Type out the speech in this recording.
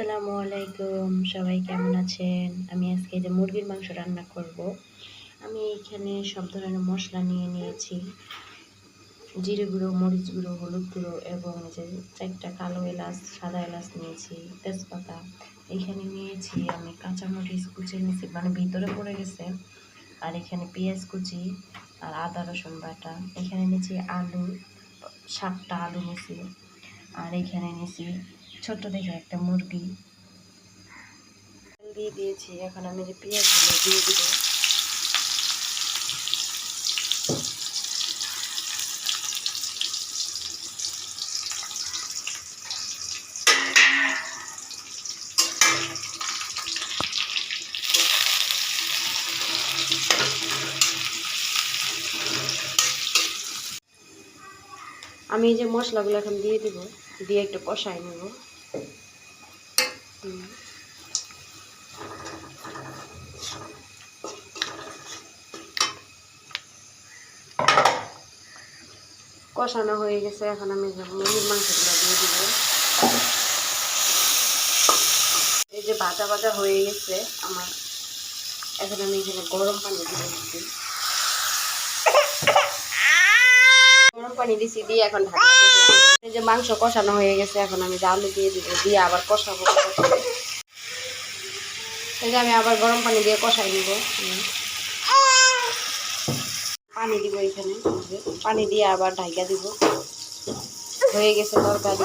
আসসালামু আলাইকুম, সবাই কেমন আছেন? আমি আজকে যে মুরগির মাংস রান্না করব। আমি এখানে সব ধরনের মশলা নিয়ে নিয়েছি। জিরে গুঁড়ো, মরিচ গুঁড়ো, হলুদ গুঁড়ো এবং যে চারটা কালো এলাচ, সাদা এলাচ নিয়েছি, তেজপাতা। এখানে নিয়েছি আমি কাঁচামরিচ কুচি নিয়েছি মানে ভিতরে পড়ে গেছে। আর এখানে পেঁয়াজ কুচি আর আদা, রসুন বাটা। এখানে নিয়েছি আলু, সাতটা আলু নিয়েছি। আর এখানে নিয়েছি ছোট্ট দেখে একটা মুরগি দিয়ে দিয়েছি, এখন আমি যে পেঁয়াজগুলো দিয়ে দিব আমি এই যে মশলাগুলো এখন দিয়ে দিব, দিয়ে একটু কষাই নেব। কষানো হয়ে গেছে, এখন আমি মুরগির মাংসগুলো দিয়ে দিব এই যে ভাজা ভাজা হয়ে গেছে, আমার এখন আমি এখানে গরম পানি দিয়ে দিচ্ছি গরম পানি দিছি দিয়ে এখন ঢাকা। যে মাংস কষানো হয়ে গেছে, এখন আমি আলু দিয়ে দিব, দিয়ে আবার কষাবো এই যে আমি আবার গরম পানি দিয়ে কষাই নিব। পানি দিব এখানে পানি দিয়ে আবার ঢাইকা দিব। হয়ে গেছে তরকারি।